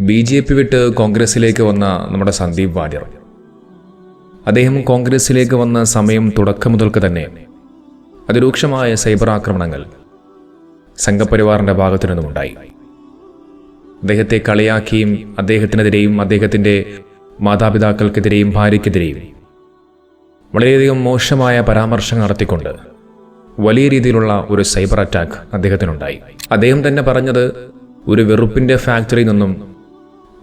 B J P വിട്ട് കോൺഗ്രസിലേക്ക് വന്ന നമ്മുടെ സന്ദീപ് വാര്യർ. അദ്ദേഹം കോൺഗ്രസിലേക്ക് വന്ന സമയം തുടക്കം മുതൽക്ക് തന്നെ അതിരൂക്ഷമായ സൈബർ ആക്രമണങ്ങൾ സംഘപരിവാറിന്റെ ഭാഗത്തു നിന്നുമുണ്ടായി. അദ്ദേഹത്തെ കളിയാക്കിയും അദ്ദേഹത്തിനെതിരെയും അദ്ദേഹത്തിന്റെ മാതാപിതാക്കൾക്കെതിരെയും ഭാര്യയ്ക്കെതിരെയും വളരെയധികം മോശമായ പരാമർശങ്ങൾ നടത്തിക്കൊണ്ട് വലിയ രീതിയിലുള്ള ഒരു സൈബർ അറ്റാക്ക് അദ്ദേഹത്തിനുണ്ടായി. അദ്ദേഹം തന്നെ പറഞ്ഞത് ഒരു വെറുപ്പിന്റെ ഫാക്ടറിയിൽ നിന്നും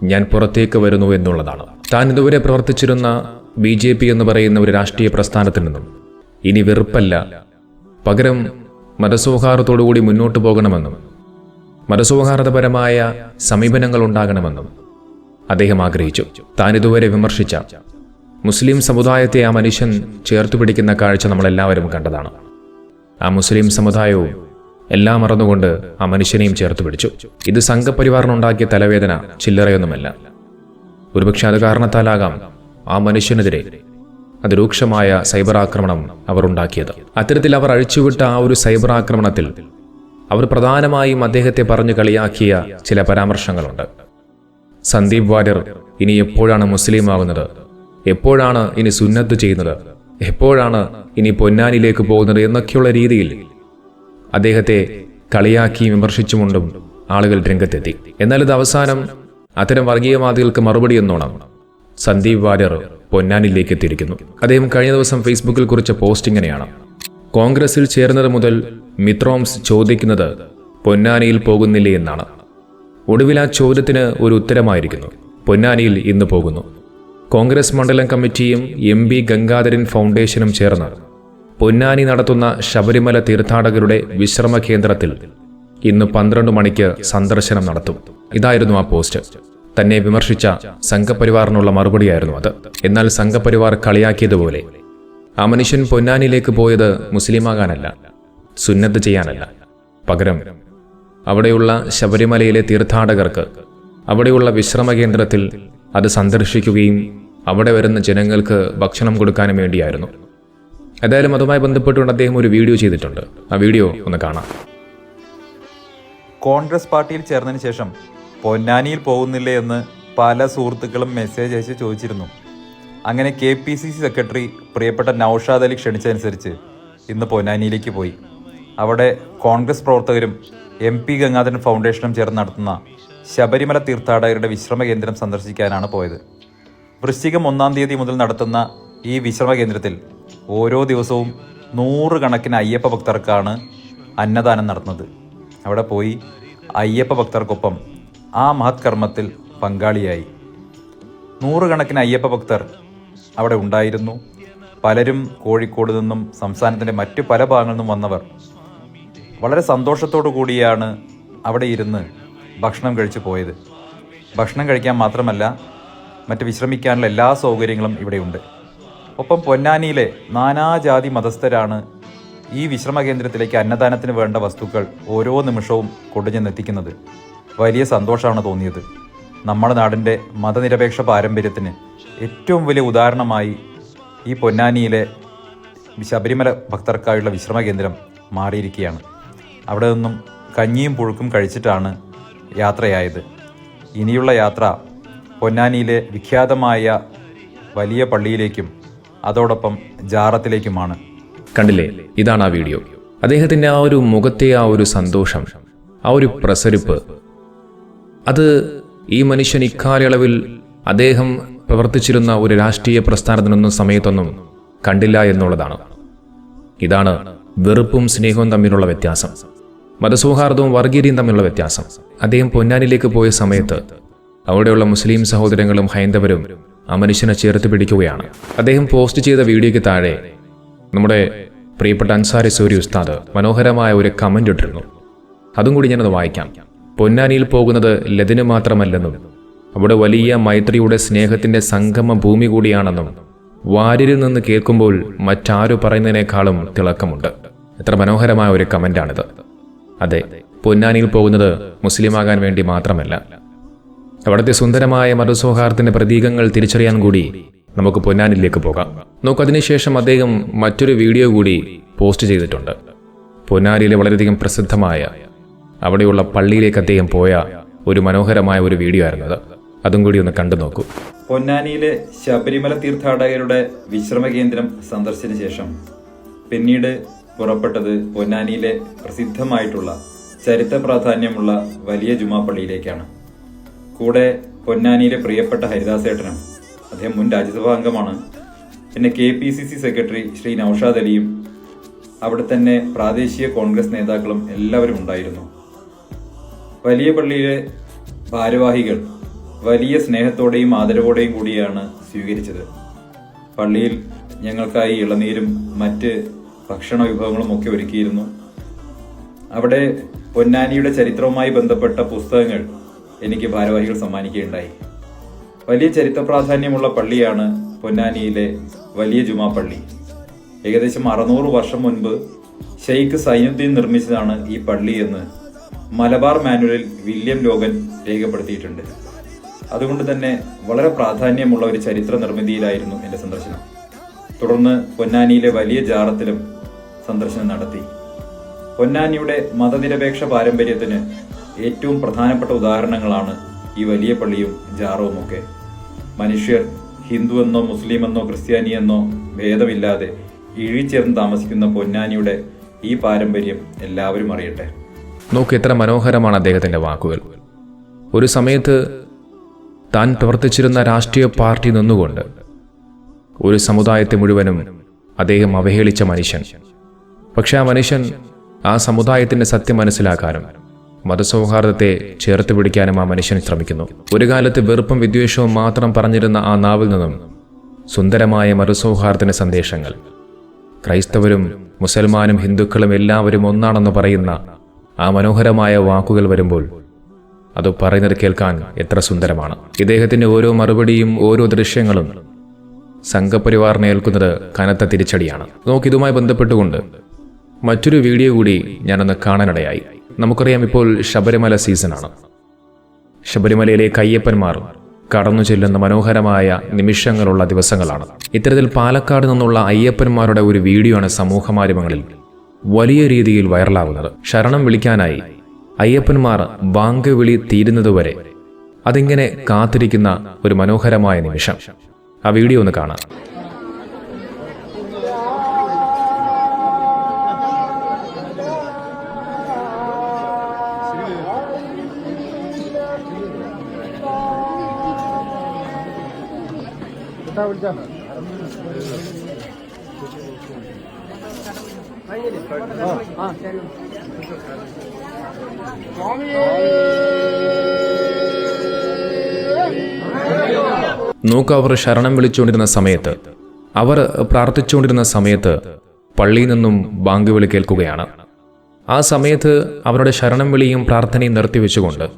ഞാൻ പുറത്തേക്ക് വരുന്നു എന്നുള്ളതാണ്. താൻ ഇതുവരെ പ്രവർത്തിച്ചിരുന്ന ബി ജെ പി എന്ന് പറയുന്ന ഒരു രാഷ്ട്രീയ പ്രസ്ഥാനത്തിൽ നിന്നും ഇനി വെറുപ്പല്ല. പകരം മതസൗഹാർദ്ദത്തോടുകൂടി മുന്നോട്ട് പോകണമെന്നും മതസൗഹാർദ്ദപരമായ സമീപനങ്ങൾ ഉണ്ടാകണമെന്നും അദ്ദേഹം ആഗ്രഹിച്ചു. താൻ ഇതുവരെ വിമർശിച്ച മുസ്ലിം സമുദായത്തെ ആ മനുഷ്യൻ ചേർത്തുപിടിക്കുന്ന കാഴ്ച നമ്മളെല്ലാവരും കണ്ടതാണ്. ആ മുസ്ലിം സമുദായവും എല്ലാം മറന്നുകൊണ്ട് ആ മനുഷ്യനെയും ചേർത്ത് പിടിച്ചു. ഇത് സംഘപരിവാറിനുണ്ടാക്കിയ തലവേദന ചില്ലറയൊന്നുമല്ല. ഒരുപക്ഷെ അത് കാരണത്താലാകാം ആ മനുഷ്യനെതിരെ അതിരൂക്ഷമായ സൈബർ ആക്രമണം അവർ ഉണ്ടാക്കിയത്. അത്തരത്തിൽ അവർ അഴിച്ചുവിട്ട ആ ഒരു സൈബർ ആക്രമണത്തിൽ അവർ പ്രധാനമായും അദ്ദേഹത്തെ പറഞ്ഞു കളിയാക്കിയ ചില പരാമർശങ്ങളുണ്ട്. സന്ദീപ് വാര്യർ ഇനി എപ്പോഴാണ് മുസ്ലിം ആകുന്നത് എപ്പോഴാണ് ഇനി സുന്നത്ത് ചെയ്യുന്നത്? എപ്പോഴാണ് ഇനി പൊന്നാനിലേക്ക് പോകുന്നത് എന്നൊക്കെയുള്ള രീതിയിൽ അദ്ദേഹത്തെ കളിയാക്കി വിമർശിച്ചുകൊണ്ടും ആളുകൾ രംഗത്തെത്തി. എന്നാൽ ഇത് അവസാനം അത്തരം വർഗീയവാദികൾക്ക് മറുപടി എന്നോണം സന്ദീപ് വാര്യർ പൊന്നാനിലേക്ക് എത്തിയിരിക്കുന്നു അദ്ദേഹം കഴിഞ്ഞ ദിവസം ഫേസ്ബുക്കിൽ കുറിച്ച പോസ്റ്റ് ഇങ്ങനെയാണ്. കോൺഗ്രസിൽ ചേർന്നത് മുതൽ മിത്രോംസ് ചോദിക്കുന്നത് പൊന്നാനിയിൽ പോകുന്നില്ലേ എന്നാണ്. ഒടുവിൽ ആ ചോദ്യത്തിന് ഒരു ഉത്തരമായിരിക്കുന്നു. പൊന്നാനിയിൽ ഇന്ന് പോകുന്നു. കോൺഗ്രസ് മണ്ഡലം കമ്മിറ്റിയും എം ഗംഗാധരൻ ഫൗണ്ടേഷനും ചേർന്ന് പൊന്നാനി നടത്തുന്ന ശബരിമല തീർത്ഥാടകരുടെ വിശ്രമ കേന്ദ്രത്തിൽ ഇന്ന് പന്ത്രണ്ട് മണിക്ക് സന്ദർശനം നടത്തും. ഇതായിരുന്നു ആ പോസ്റ്റ്. തന്നെ വിമർശിച്ച സംഘപരിവാറിനുള്ള മറുപടിയായിരുന്നു അത്. എന്നാൽ സംഘപരിവാർ കളിയാക്കിയതുപോലെ ആ മനുഷ്യൻ പൊന്നാനിയിലേക്ക് പോയത് മുസ്ലിമാകാനല്ല സുന്നത്ത് ചെയ്യാനല്ല. പകരം അവിടെയുള്ള ശബരിമലയിലെ തീർത്ഥാടകർക്ക് അവിടെയുള്ള വിശ്രമ കേന്ദ്രത്തിൽ അത് സന്ദർശിക്കുകയും അവിടെ വരുന്ന ജനങ്ങൾക്ക് ഭക്ഷണം കൊടുക്കാനും വേണ്ടിയായിരുന്നു. ഏതായാലും അതുമായി ബന്ധപ്പെട്ടുകൊണ്ട് അദ്ദേഹം ഒരു വീഡിയോ ചെയ്തിട്ടുണ്ട്. ആ വീഡിയോ ഒന്ന് കാണാം. കോൺഗ്രസ് പാർട്ടിയിൽ ചേർന്നതിന് ശേഷം പൊന്നാനിയിൽ പോകുന്നില്ലേ എന്ന് പല സുഹൃത്തുക്കളും മെസ്സേജ് അയച്ച് ചോദിച്ചിരുന്നു. അങ്ങനെ K P C C secretary പ്രിയപ്പെട്ട നൌഷാദ് അലി ക്ഷണിച്ചതനുസരിച്ച് ഇന്ന് പൊന്നാനിയിലേക്ക് പോയി. അവിടെ കോൺഗ്രസ് പ്രവർത്തകരും എം പി ഗംഗാധരൻ ഫൗണ്ടേഷനും ചേർന്ന് നടത്തുന്ന ശബരിമല തീർത്ഥാടകരുടെ വിശ്രമ കേന്ദ്രം സന്ദർശിക്കാനാണ് പോയത്. വൃശ്ചികം ഒന്നാം തീയതി മുതൽ നടത്തുന്ന ഈ വിശ്രമ കേന്ദ്രത്തിൽ ഓരോ ദിവസവും നൂറുകണക്കിന് അയ്യപ്പ ഭക്തർക്കാണ് അന്നദാനം നടത്തുന്നത്. അവിടെ പോയി അയ്യപ്പ ഭക്തർക്കൊപ്പം ആ മഹത് കർമ്മത്തിൽ പങ്കാളിയായി. നൂറുകണക്കിന് അയ്യപ്പ ഭക്തർ അവിടെ ഉണ്ടായിരുന്നു. പലരും കോഴിക്കോട് നിന്നും സംസ്ഥാനത്തിന്റെ മറ്റു പല ഭാഗങ്ങളിൽ നിന്നും വന്നവർ വളരെ സന്തോഷത്തോടു കൂടിയാണ് അവിടെ ഇരുന്ന് ഭക്ഷണം കഴിച്ചു പോയത്. ഭക്ഷണം കഴിക്കാൻ മാത്രമല്ല മറ്റ് വിശ്രമിക്കാനുള്ള എല്ലാ സൗകര്യങ്ങളും ഇവിടെയുണ്ട്. ഒപ്പം പൊന്നാനിയിലെ നാനാജാതി മതസ്ഥരാണ് ഈ വിശ്രമ കേന്ദ്രത്തിലേക്ക് അന്നദാനത്തിന് വേണ്ട വസ്തുക്കൾ ഓരോ നിമിഷവും കൊണ്ടുചെന്നെത്തിക്കുന്നത്. വലിയ സന്തോഷമാണ് തോന്നിയത്. നമ്മുടെ നാടിന്റെ മതനിരപേക്ഷ പാരമ്പര്യത്തിന് ഏറ്റവും വലിയ ഉദാഹരണമായി ഈ പൊന്നാനിയിലെ ശബരിമല ഭക്തർക്കായുള്ള വിശ്രമ കേന്ദ്രം മാറിയിരിക്കുകയാണ്. അവിടെ നിന്നും കഞ്ഞിയും പുഴുക്കും കഴിച്ചിട്ടാണ് യാത്രയായത്. ഇനിയുള്ള യാത്ര പൊന്നാനിയിലെ വിഖ്യാതമായ വലിയ പള്ളിയിലേക്കും അതോടൊപ്പം ജാറത്തിലേക്കുമാണ്. കണ്ടില്ലേ? ഇതാണ് ആ വീഡിയോ. അദ്ദേഹത്തിന്റെ ആ ഒരു മുഖത്തെ ആ ഒരു സന്തോഷം ആ ഒരു പ്രസരിപ്പ്. അത് ഈ മനുഷ്യൻ ഇക്കാലയളവിൽ അദ്ദേഹം പ്രവർത്തിച്ചിരുന്ന ഒരു രാഷ്ട്രീയ പ്രസ്ഥാനത്തിനൊന്നും സമയത്തൊന്നും കണ്ടില്ല എന്നുള്ളതാണ്. ഇതാണ് വെറുപ്പും സ്നേഹവും തമ്മിലുള്ള വ്യത്യാസം. മതസൗഹാർദ്ദവും വർഗീയതയും തമ്മിലുള്ള വ്യത്യാസം. അദ്ദേഹം പൊന്നാനിലേക്ക് പോയ സമയത്ത് അവിടെയുള്ള മുസ്ലിം സഹോദരങ്ങളും ഹൈന്ദവരും ആ മനുഷ്യനെ ചേർത്ത് പിടിക്കുകയാണ്. അദ്ദേഹം പോസ്റ്റ് ചെയ്ത വീഡിയോയ്ക്ക് താഴെ നമ്മുടെ പ്രിയപ്പെട്ട അൻസാരി സൂരി ഉസ്താദ് മനോഹരമായ ഒരു കമന്റ് ഇട്ടിരുന്നു. അതും കൂടി ഞാനത് വായിക്കാം. പൊന്നാനിയിൽ പോകുന്നത് ലതിന് മാത്രമല്ലെന്നും അവിടെ വലിയ മൈത്രിയുടെ സ്നേഹത്തിന്റെ സംഗമ ഭൂമി കൂടിയാണെന്നും വാര്യരിൽ നിന്ന് കേൾക്കുമ്പോൾ മറ്റാരു പറയുന്നതിനേക്കാളും തിളക്കമുണ്ട്. എത്ര മനോഹരമായ ഒരു കമന്റാണിത് അതെ പൊന്നാനിയിൽ പോകുന്നത് മുസ്ലിമാകാൻ വേണ്ടി മാത്രമല്ല. അവിടുത്തെ സുന്ദരമായ മതസൗഹാർദ്ദത്തിന്റെ പ്രതീകങ്ങൾ തിരിച്ചറിയാൻ കൂടി നമുക്ക് പൊന്നാനിലേക്ക് പോകാം. നോക്കൂ അതിനുശേഷം അദ്ദേഹം മറ്റൊരു വീഡിയോ കൂടി പോസ്റ്റ് ചെയ്തിട്ടുണ്ട്. പൊന്നാനിയിലെ വളരെയധികം പ്രസിദ്ധമായ അവിടെയുള്ള പള്ളിയിലേക്ക് അദ്ദേഹം പോയ ഒരു മനോഹരമായ ഒരു വീഡിയോ ആയിരുന്നത് അത്. കൂടി ഒന്ന് കണ്ടു നോക്കൂ. പൊന്നാനിയിലെ ശബരിമല തീർത്ഥാടകരുടെ വിശ്രമ കേന്ദ്രം സന്ദർശിച്ച ശേഷം പിന്നീട് പുറപ്പെട്ടത് പൊന്നാനിയിലെ പ്രസിദ്ധമായിട്ടുള്ള ചരിത്ര പ്രാധാന്യമുള്ള വലിയ ജുമാപ്പള്ളിയിലേക്കാണ് കൂടെ പൊന്നാനിയിലെ പ്രിയപ്പെട്ട ഹരിദാസേട്ടനും അദ്ദേഹം മുൻ രാജ്യസഭാ അംഗമാണ്. പിന്നെ K P C C secretary Shri Noushad അലിയും അവിടെ തന്നെ പ്രാദേശിക കോൺഗ്രസ് നേതാക്കളും എല്ലാവരും ഉണ്ടായിരുന്നു. വലിയ പള്ളിയിലെ ഭാരവാഹികൾ വലിയ സ്നേഹത്തോടെയും ആദരവോടെയും കൂടിയാണ് സ്വീകരിച്ചത്. പള്ളിയിൽ ഞങ്ങൾക്കായി ഇളനീരും മറ്റ് ഭക്ഷണ വിഭവങ്ങളും ഒക്കെ ഒരുക്കിയിരുന്നു. അവിടെ പൊന്നാനിയുടെ ചരിത്രവുമായി ബന്ധപ്പെട്ട പുസ്തകങ്ങൾ എനിക്ക് ഭാരവാഹികൾ സമ്മാനിക്കുകയുണ്ടായി. വലിയ ചരിത്ര പ്രാധാന്യമുള്ള പള്ളിയാണ് പൊന്നാനിയിലെ വലിയ ജുമാ പള്ളി. ഏകദേശം അറുന്നൂറ് വർഷം മുൻപ് ഷെയ്ഖ് സൈനുദ്ദീൻ നിർമ്മിച്ചതാണ് ഈ പള്ളി എന്ന് മലബാർ മാനുവലിൽ വില്യം ലോഗൻ രേഖപ്പെടുത്തിയിട്ടുണ്ട്. അതുകൊണ്ട് തന്നെ വളരെ പ്രാധാന്യമുള്ള ഒരു ചരിത്ര നിർമ്മിതിയിലായിരുന്നു എന്റെ സന്ദർശനം. തുടർന്ന് പൊന്നാനിയിലെ വലിയ ജാറത്തിലും സന്ദർശനം നടത്തി. പൊന്നാനിയുടെ മതനിരപേക്ഷ പാരമ്പര്യത്തിന് ഏറ്റവും പ്രധാനപ്പെട്ട ഉദാഹരണങ്ങളാണ് ഈ വലിയ പള്ളിയും ജാറവുമൊക്കെ മനുഷ്യർ ഹിന്ദുവെന്നോ മുസ്ലിമെന്നോ ക്രിസ്ത്യാനിയെന്നോ ഭേദമില്ലാതെ ഇഴിച്ചേർന്ന് താമസിക്കുന്ന പൊന്നാനിയുടെ ഈ പാരമ്പര്യം എല്ലാവരും അറിയട്ടെ. നോക്ക് എത്ര മനോഹരമാണ് അദ്ദേഹത്തിന്റെ വാക്കുകൾ. ഒരു സമയത്ത് താൻ പ്രവർത്തിച്ചിരുന്ന രാഷ്ട്രീയ പാർട്ടി നിന്നുകൊണ്ട് ഒരു സമുദായത്തെ മുഴുവനും അദ്ദേഹം അവഹേളിച്ച മനുഷ്യൻ. പക്ഷെ ആ മനുഷ്യൻ ആ സമുദായത്തിന്റെ സത്യം മനസ്സിലാക്കാനും മതസൗഹാർദ്ദത്തെ ചേർത്ത് പിടിക്കാനും ആ മനുഷ്യൻ ശ്രമിക്കുന്നു. ഒരു കാലത്ത് വെറുപ്പും വിദ്വേഷവും മാത്രം പറഞ്ഞിരുന്ന ആ നാവിൽ നിന്നും സുന്ദരമായ മതസൗഹാർദ്ദന സന്ദേശങ്ങൾ. ക്രൈസ്തവരും മുസൽമാനും ഹിന്ദുക്കളും എല്ലാവരും ഒന്നാണെന്ന് പറയുന്ന ആ മനോഹരമായ വാക്കുകൾ വരുമ്പോൾ അത് പറയുന്നത് കേൾക്കാൻ എത്ര സുന്ദരമാണ്. ഇദ്ദേഹത്തിന്റെ ഓരോ മറുപടിയും ഓരോ ദൃശ്യങ്ങളും സംഘപരിവാറിനെ ഏൽക്കുന്നത് കനത്ത തിരിച്ചടിയാണ്. നോക്കി ഇതുമായി ബന്ധപ്പെട്ടുകൊണ്ട് മറ്റൊരു വീഡിയോ കൂടി ഞാനൊന്ന് കാണാനിടയായി. നമുക്കറിയാം ഇപ്പോൾ ശബരിമല സീസണാണ്. ശബരിമലയിലെ കയ്യപ്പന്മാർ കടന്നു ചെല്ലുന്ന മനോഹരമായ നിമിഷങ്ങളുള്ള ദിവസങ്ങളാണ്. ഇത്തരത്തിൽ പാലക്കാട് നിന്നുള്ള അയ്യപ്പന്മാരുടെ ഒരു വീഡിയോ ആണ് സമൂഹ മാധ്യമങ്ങളിൽ വലിയ രീതിയിൽ വൈറലാവുന്നത് ശരണം വിളിക്കാനായി അയ്യപ്പന്മാർ ബാങ്ക് വിളി തീരുന്നതുവരെ അതിങ്ങനെ കാത്തിരിക്കുന്ന ഒരു മനോഹരമായ നിമിഷം. ആ വീഡിയോ ഒന്ന് കാണാം. നോക്ക് അവർ ശരണം വിളിച്ചുകൊണ്ടിരുന്ന സമയത്ത്. അവർ പ്രാർത്ഥിച്ചുകൊണ്ടിരുന്ന സമയത്ത് പള്ളിയിൽ നിന്നും ബാങ്ക് വിളി കേൾക്കുകയാണ്. ആ സമയത്ത് അവരുടെ ശരണം വിളിയും പ്രാർത്ഥനയും നിർത്തിവെച്ചുകൊണ്ട്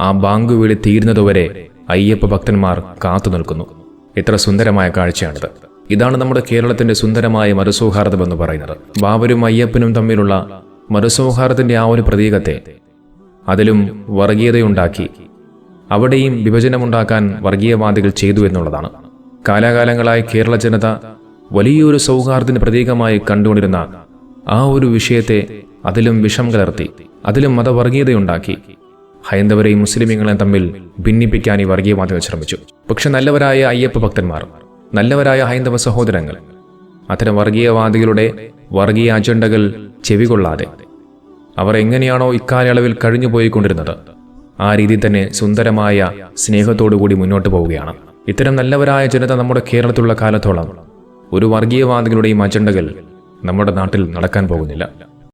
ആ ബാങ്ക് വിളി തീരുന്നതുവരെ അയ്യപ്പ ഭക്തന്മാർ കാത്തു നിൽക്കുന്നു. എത്ര സുന്ദരമായ കാഴ്ചയാണിത്. ഇതാണ് നമ്മുടെ കേരളത്തിന്റെ സുന്ദരമായ മരുസൗഹാർദ്ദം എന്ന് പറയുന്നത്. ബാബരും അയ്യപ്പനും തമ്മിലുള്ള മരുസൗഹാർദ്ദത്തിന്റെ ആ ഒരു പ്രതീകത്തെ അതിലും വർഗീയതയുണ്ടാക്കി അവിടെയും വിഭജനമുണ്ടാക്കാൻ വർഗീയവാദികൾ ചെയ്തു എന്നുള്ളതാണ്. കാലാകാലങ്ങളായി കേരള ജനത വലിയൊരു സൗഹാർദ്ദത്തിന് പ്രതീകമായി കണ്ടുകൊണ്ടിരുന്ന ആ ഒരു വിഷയത്തെ അതിലും വിഷം കലർത്തി അതിലും മതവർഗീയതയുണ്ടാക്കി ഹൈന്ദവരെയും മുസ്ലിമീങ്ങളെയും തമ്മിൽ ഭിന്നിപ്പിക്കാൻ ഈ വർഗീയവാദികൾ ശ്രമിച്ചു. പക്ഷെ നല്ലവരായ അയ്യപ്പ ഭക്തന്മാർ നല്ലവരായ ഹൈന്ദവ സഹോദരങ്ങൾ അത്തരം വർഗീയവാദികളുടെ വർഗീയ അജണ്ടകൾ ചെവികൊള്ളാതെ അവർ എങ്ങനെയാണോ ഇക്കാലയളവിൽ കഴിഞ്ഞുപോയിക്കൊണ്ടിരുന്നത് ആ രീതിയിൽ തന്നെ സുന്ദരമായ സ്നേഹത്തോടുകൂടി മുന്നോട്ട് പോവുകയാണ്. ഇത്തരം നല്ലവരായ ജനത നമ്മുടെ കേരളത്തിലുള്ള കാലത്തോളം ഒരു വർഗീയവാദികളുടെയും അജണ്ടകൾ നമ്മുടെ നാട്ടിൽ നടക്കാൻ പോകുന്നില്ല.